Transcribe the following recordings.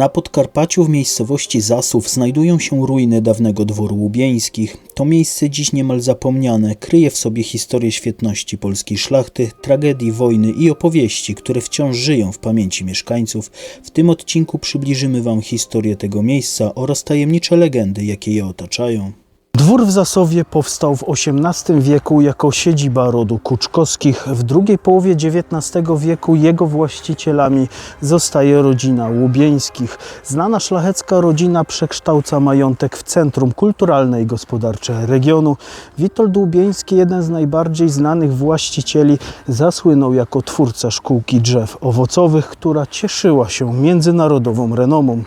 Na Podkarpaciu w miejscowości Zasów znajdują się ruiny dawnego dworu łubieńskich. To miejsce dziś niemal zapomniane, kryje w sobie historię świetności polskiej szlachty, tragedii wojny i opowieści, które wciąż żyją w pamięci mieszkańców. W tym odcinku przybliżymy Wam historię tego miejsca oraz tajemnicze legendy, jakie je otaczają. Dwór w Zasowie powstał w XVIII wieku jako siedziba rodu Kuczkowskich. W drugiej połowie XIX wieku jego właścicielami zostaje rodzina Łubieńskich. Znana szlachecka rodzina przekształca majątek w centrum kulturalne i gospodarcze regionu. Witold Łubieński, jeden z najbardziej znanych właścicieli, zasłynął jako twórca szkółki drzew owocowych, która cieszyła się międzynarodową renomą.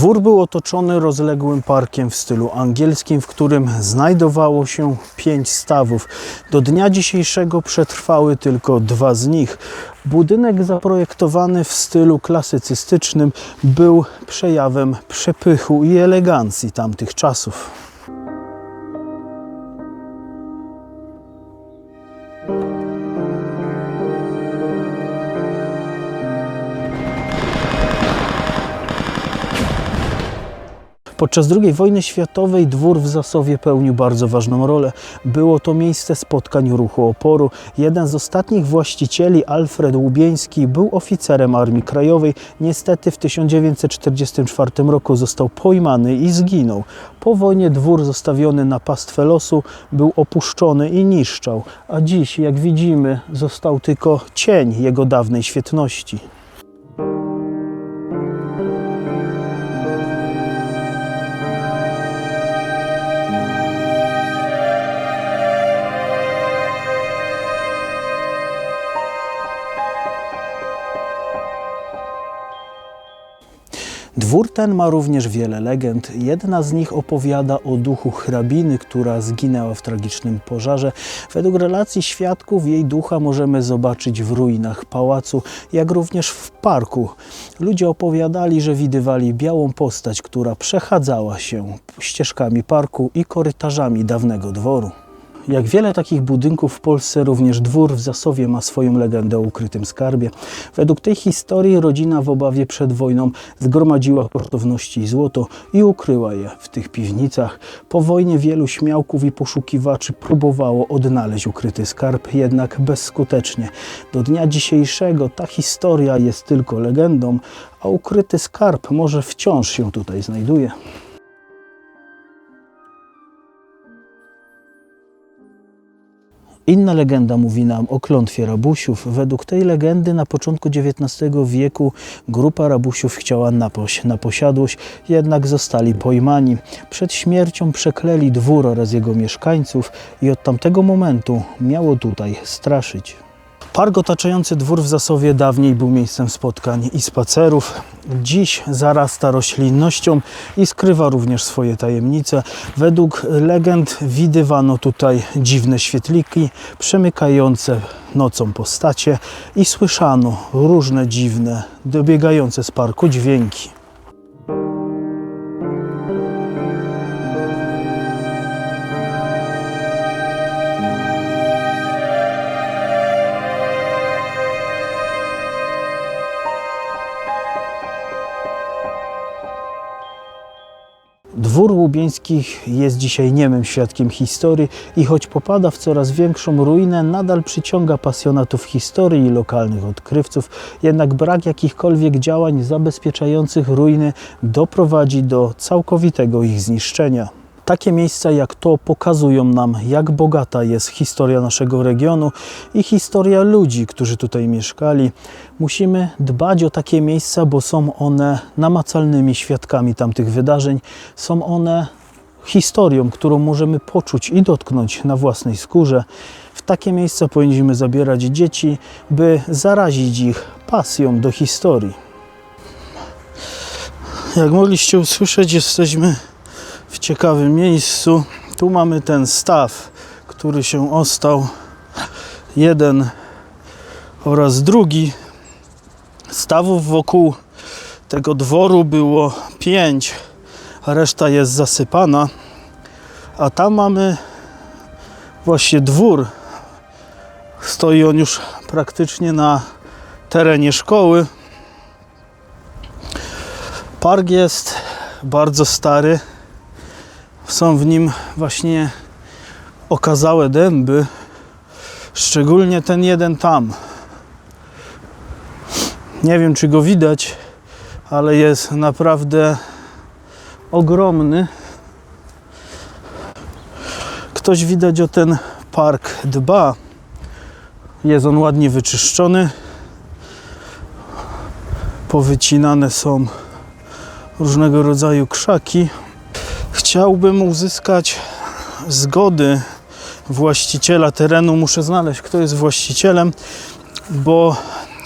Dwór był otoczony rozległym parkiem w stylu angielskim, w którym znajdowało się pięć stawów. Do dnia dzisiejszego przetrwały tylko dwa z nich. Budynek zaprojektowany w stylu klasycystycznym był przejawem przepychu i elegancji tamtych czasów. Podczas II wojny światowej dwór w Zasowie pełnił bardzo ważną rolę. Było to miejsce spotkań ruchu oporu. Jeden z ostatnich właścicieli, Alfred Łubieński, był oficerem Armii Krajowej. Niestety w 1944 roku został pojmany i zginął. Po wojnie dwór zostawiony na pastwę losu był opuszczony i niszczał, a dziś, jak widzimy, został tylko cień jego dawnej świetności. Dwór ten ma również wiele legend. Jedna z nich opowiada o duchu hrabiny, która zginęła w tragicznym pożarze. Według relacji świadków jej ducha możemy zobaczyć w ruinach pałacu, jak również w parku. Ludzie opowiadali, że widywali białą postać, która przechadzała się ścieżkami parku i korytarzami dawnego dworu. Jak wiele takich budynków w Polsce, również dwór w Zasowie ma swoją legendę o ukrytym skarbie. Według tej historii rodzina w obawie przed wojną zgromadziła kosztowności i złoto i ukryła je w tych piwnicach. Po wojnie wielu śmiałków i poszukiwaczy próbowało odnaleźć ukryty skarb, jednak bezskutecznie. Do dnia dzisiejszego ta historia jest tylko legendą, a ukryty skarb może wciąż się tutaj znajduje. Inna legenda mówi nam o klątwie rabusiów. Według tej legendy na początku XIX wieku grupa rabusiów chciała napaść na posiadłość, jednak zostali pojmani. Przed śmiercią przekleli dwór oraz jego mieszkańców i od tamtego momentu miało tutaj straszyć. Park otaczający dwór w Zasowie dawniej był miejscem spotkań i spacerów. Dziś zarasta roślinnością i skrywa również swoje tajemnice. Według legend widywano tutaj dziwne świetliki przemykające nocą postacie i słyszano różne dziwne, dobiegające z parku dźwięki. Dwór Łubieńskich jest dzisiaj niemym świadkiem historii i choć popada w coraz większą ruinę, nadal przyciąga pasjonatów historii i lokalnych odkrywców, jednak brak jakichkolwiek działań zabezpieczających ruiny doprowadzi do całkowitego ich zniszczenia. Takie miejsca jak to pokazują nam, jak bogata jest historia naszego regionu i historia ludzi, którzy tutaj mieszkali. Musimy dbać o takie miejsca, bo są one namacalnymi świadkami tamtych wydarzeń. Są one historią, którą możemy poczuć i dotknąć na własnej skórze. W takie miejsca powinniśmy zabierać dzieci, by zarazić ich pasją do historii. Jak mogliście usłyszeć, jesteśmy w ciekawym miejscu. Tu mamy ten staw, który się ostał. Jeden oraz drugi. Stawów wokół tego dworu było pięć, a reszta jest zasypana. A tam mamy właśnie dwór. Stoi on już praktycznie na terenie szkoły. Park jest bardzo stary. Są w nim właśnie okazałe dęby, szczególnie ten jeden tam. Nie wiem, czy go widać, ale jest naprawdę ogromny. Ktoś widać o ten park dba. Jest on ładnie wyczyszczony. Powycinane są różnego rodzaju krzaki. Chciałbym uzyskać zgody właściciela terenu. Muszę znaleźć, kto jest właścicielem, bo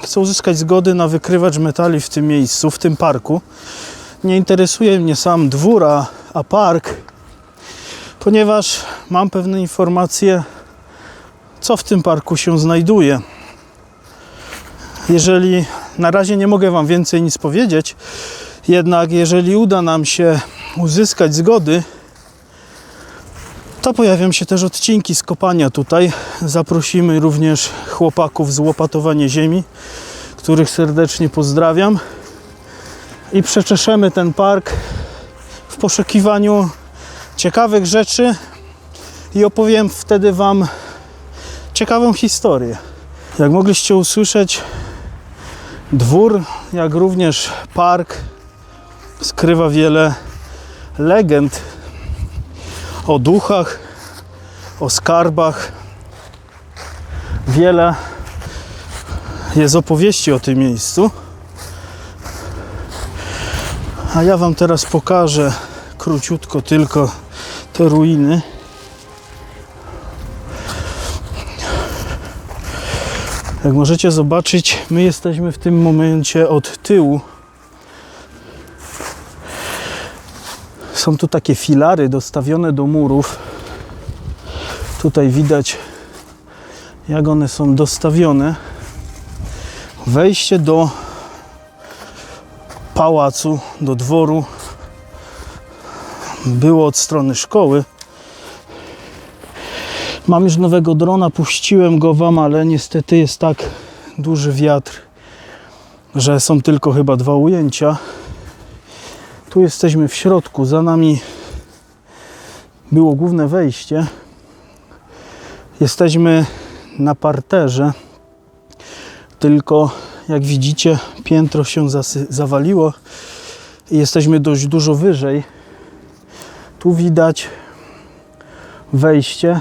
chcę uzyskać zgody na wykrywacz metali w tym miejscu, w tym parku. Nie interesuje mnie sam dwór, a, a park, ponieważ mam pewne informacje, co w tym parku się znajduje. Jeżeli na razie nie mogę Wam więcej nic powiedzieć, jednak jeżeli uda nam się uzyskać zgody, to pojawią się też odcinki z kopania tutaj. Zaprosimy również chłopaków z łopatowania ziemi, których serdecznie pozdrawiam. I przeczeszemy ten park w poszukiwaniu ciekawych rzeczy i opowiem wtedy Wam ciekawą historię. Jak mogliście usłyszeć, dwór, jak również park skrywa wiele legend o duchach, o skarbach. Wiele jest opowieści o tym miejscu. A ja Wam teraz pokażę króciutko tylko te ruiny. Jak możecie zobaczyć, my jesteśmy w tym momencie od tyłu. Są tu takie filary dostawione do murów. Tutaj widać, jak one są dostawione. Wejście do pałacu, do dworu było od strony szkoły. Mam już nowego drona, puściłem go Wam, ale niestety jest tak duży wiatr, że są tylko chyba dwa ujęcia. Tu jesteśmy w środku, za nami było główne wejście. Jesteśmy na parterze, tylko jak widzicie, piętro się zawaliło i jesteśmy dość dużo wyżej. Tu widać wejście.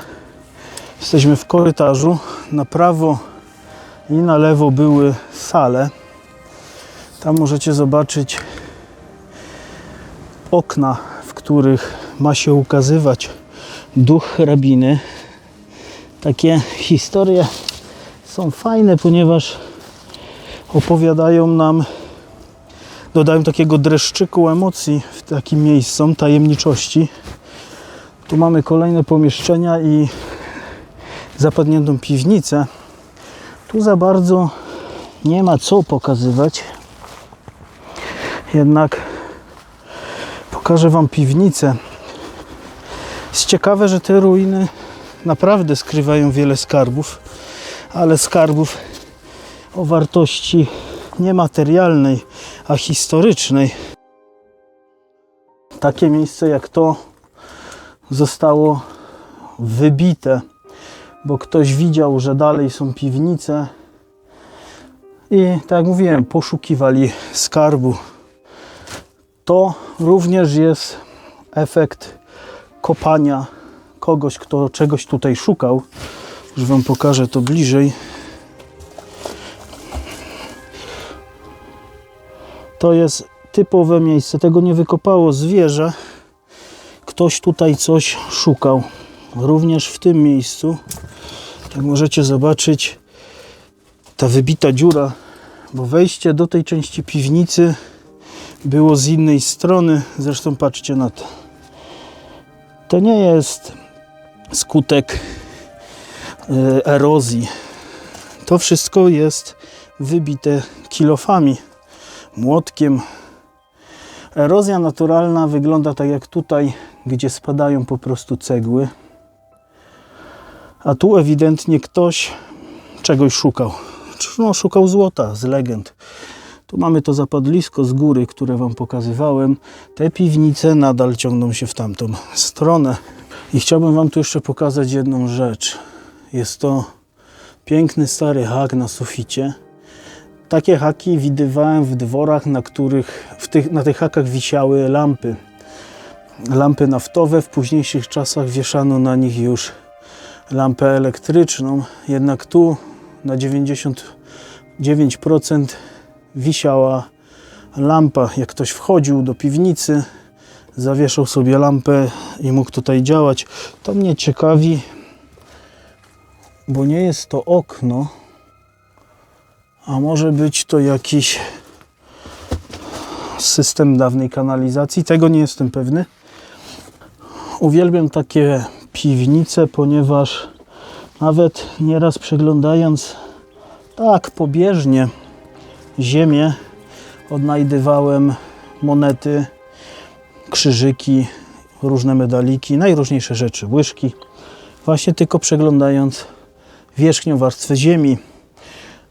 Jesteśmy w korytarzu. Na prawo i na lewo były sale. Tam możecie zobaczyć okna, w których ma się ukazywać duch hrabiny. Takie historie są fajne, ponieważ opowiadają nam, dodają takiego dreszczyku emocji w takim miejscu, tajemniczości. Tu mamy kolejne pomieszczenia i zapadniętą piwnicę. Tu za bardzo nie ma co pokazywać. Jednak pokażę Wam piwnicę. Jest ciekawe, że te ruiny naprawdę skrywają wiele skarbów, ale skarbów o wartości niematerialnej, a historycznej. Takie miejsce jak to zostało wybite, bo ktoś widział, że dalej są piwnice i tak jak mówiłem, poszukiwali skarbu. To również jest efekt kopania kogoś, kto czegoś tutaj szukał. Już Wam pokażę to bliżej. To jest typowe miejsce. Tego nie wykopało zwierzę. Ktoś tutaj coś szukał. Również w tym miejscu. Jak możecie zobaczyć, ta wybita dziura, bo wejście do tej części piwnicy było z innej strony. Zresztą patrzcie na to. To nie jest skutek e, erozji. To wszystko jest wybite kilofami, młotkiem. Erozja naturalna wygląda tak jak tutaj, gdzie spadają po prostu cegły. A tu ewidentnie ktoś czegoś szukał. No, szukał złota z legend. Tu mamy to zapadlisko z góry, które Wam pokazywałem. Te piwnice nadal ciągną się w tamtą stronę. I chciałbym Wam tu jeszcze pokazać jedną rzecz. Jest to piękny stary hak na suficie. Takie haki widywałem w dworach, na których tych, na tych hakach wisiały lampy. Lampy naftowe. W późniejszych czasach wieszano na nich już lampę elektryczną. Jednak tu na 99% wisiała lampa. Jak ktoś wchodził do piwnicy, zawieszał sobie lampę i mógł tutaj działać. To mnie ciekawi, bo nie jest to okno, a może być to jakiś system dawnej kanalizacji. Tego nie jestem pewny. Uwielbiam takie piwnice, ponieważ nawet nieraz przeglądając tak pobieżnie ziemię, odnajdywałem monety, krzyżyki, różne medaliki, najróżniejsze rzeczy, łyżki. Właśnie tylko przeglądając wierzchnią warstwę ziemi.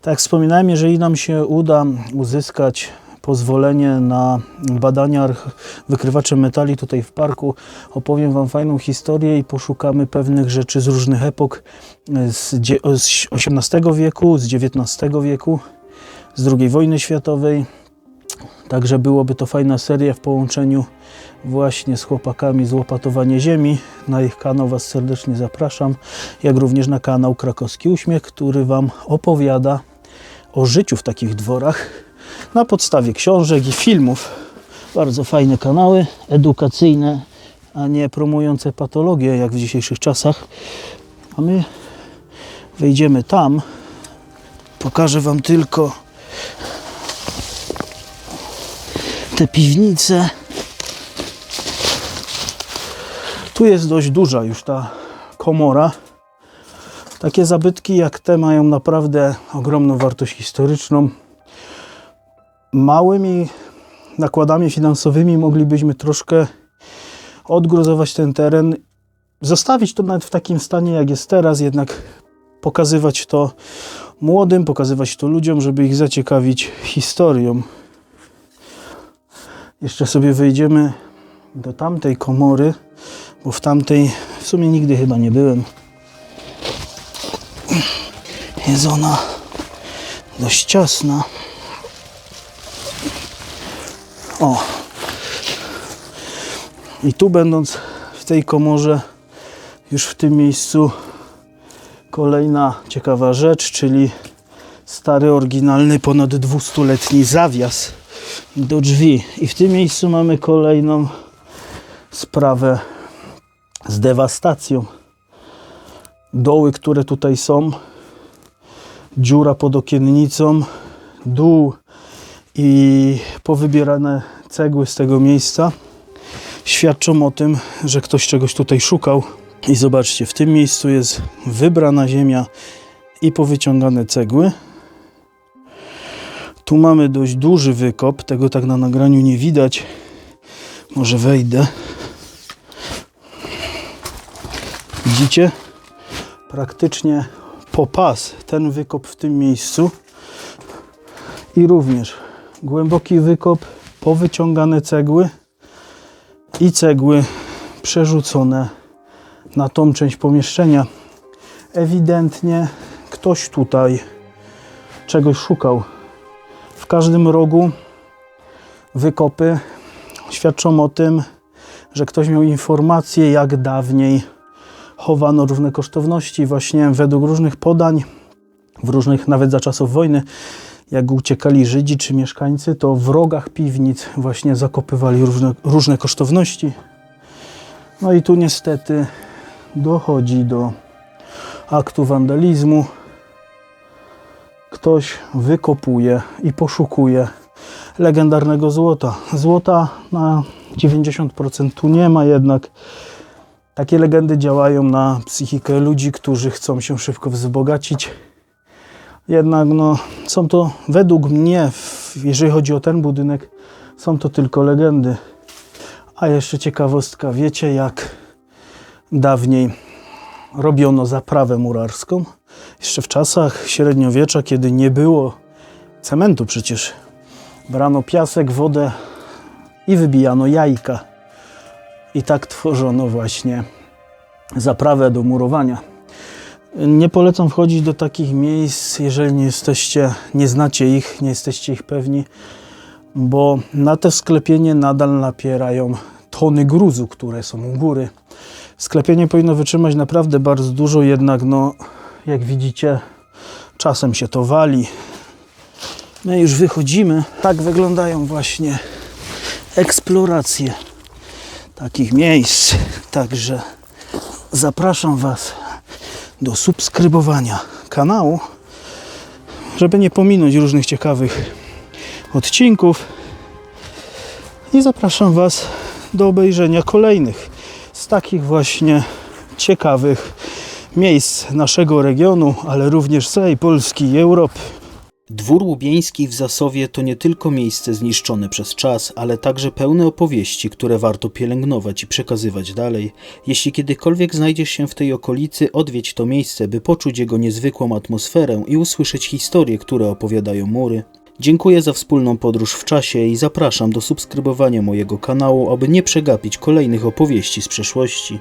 Tak wspominałem, jeżeli nam się uda uzyskać pozwolenie na badania wykrywaczem metali tutaj w parku, opowiem Wam fajną historię i poszukamy pewnych rzeczy z różnych epok z XVIII wieku, z XIX wieku, z II wojny światowej. Także byłoby to fajna seria w połączeniu właśnie z chłopakami z Łopatowanie Ziemi. Na ich kanał Was serdecznie zapraszam, jak również na kanał Krakowski Uśmiech, który Wam opowiada o życiu w takich dworach na podstawie książek i filmów. Bardzo fajne kanały, edukacyjne, a nie promujące patologię, jak w dzisiejszych czasach. A my wejdziemy tam. Pokażę Wam tylko te piwnice. Tu jest dość duża już ta komora. Takie zabytki jak te mają naprawdę ogromną wartość historyczną. Małymi nakładami finansowymi moglibyśmy troszkę odgruzować ten teren, zostawić to nawet w takim stanie jak jest teraz, jednak pokazywać to młodym, pokazywać to ludziom, żeby ich zaciekawić historią. Jeszcze sobie wejdziemy do tamtej komory, bo w tamtej w sumie nigdy chyba nie byłem. Jest ona dość ciasna. O. I tu będąc w tej komorze, już w tym miejscu kolejna ciekawa rzecz, czyli stary, oryginalny, ponad 200-letni zawias do drzwi. I w tym miejscu mamy kolejną sprawę z dewastacją. Doły, które tutaj są, dziura pod okiennicą, dół i powybierane cegły z tego miejsca świadczą o tym, że ktoś czegoś tutaj szukał. I zobaczcie, w tym miejscu jest wybrana ziemia i powyciągane cegły. Tu mamy dość duży wykop, tego tak na nagraniu nie widać. Może wejdę. Widzicie? Praktycznie po pas ten wykop w tym miejscu. I również głęboki wykop, powyciągane cegły i cegły przerzucone na tą część pomieszczenia. Ewidentnie ktoś tutaj czegoś szukał. W każdym rogu wykopy świadczą o tym, że ktoś miał informacje, jak dawniej chowano różne kosztowności. Właśnie według różnych podań, w różnych, nawet za czasów wojny, jak uciekali Żydzi czy mieszkańcy, to w rogach piwnic właśnie zakopywali różne, różne kosztowności. No i tu niestety dochodzi do aktu wandalizmu. Ktoś wykopuje i poszukuje legendarnego złota. Złota na 90% tu nie ma, jednak takie legendy działają na psychikę ludzi, którzy chcą się szybko wzbogacić. Jednak no, są to według mnie, jeżeli chodzi o ten budynek, są to tylko legendy. A jeszcze ciekawostka, wiecie jak dawniej robiono zaprawę murarską? Jeszcze w czasach średniowiecza, kiedy nie było cementu przecież, brano piasek, wodę i wybijano jajka. I tak tworzono właśnie zaprawę do murowania. Nie polecam wchodzić do takich miejsc, jeżeli nie jesteście, nie znacie ich, nie jesteście ich pewni, bo na te sklepienie nadal napierają tony gruzu, które są u góry. Sklepienie powinno wytrzymać naprawdę bardzo dużo, jednak no, jak widzicie, czasem się to wali. My już wychodzimy. Tak wyglądają właśnie eksploracje takich miejsc. Także zapraszam Was do subskrybowania kanału, żeby nie pominąć różnych ciekawych odcinków. I zapraszam Was do obejrzenia kolejnych z takich właśnie ciekawych miejsc naszego regionu, ale również całej Polski i Europy. Dwór Łubieński w Zasowie to nie tylko miejsce zniszczone przez czas, ale także pełne opowieści, które warto pielęgnować i przekazywać dalej. Jeśli kiedykolwiek znajdziesz się w tej okolicy, odwiedź to miejsce, by poczuć jego niezwykłą atmosferę i usłyszeć historie, które opowiadają mury. Dziękuję za wspólną podróż w czasie i zapraszam do subskrybowania mojego kanału, aby nie przegapić kolejnych opowieści z przeszłości.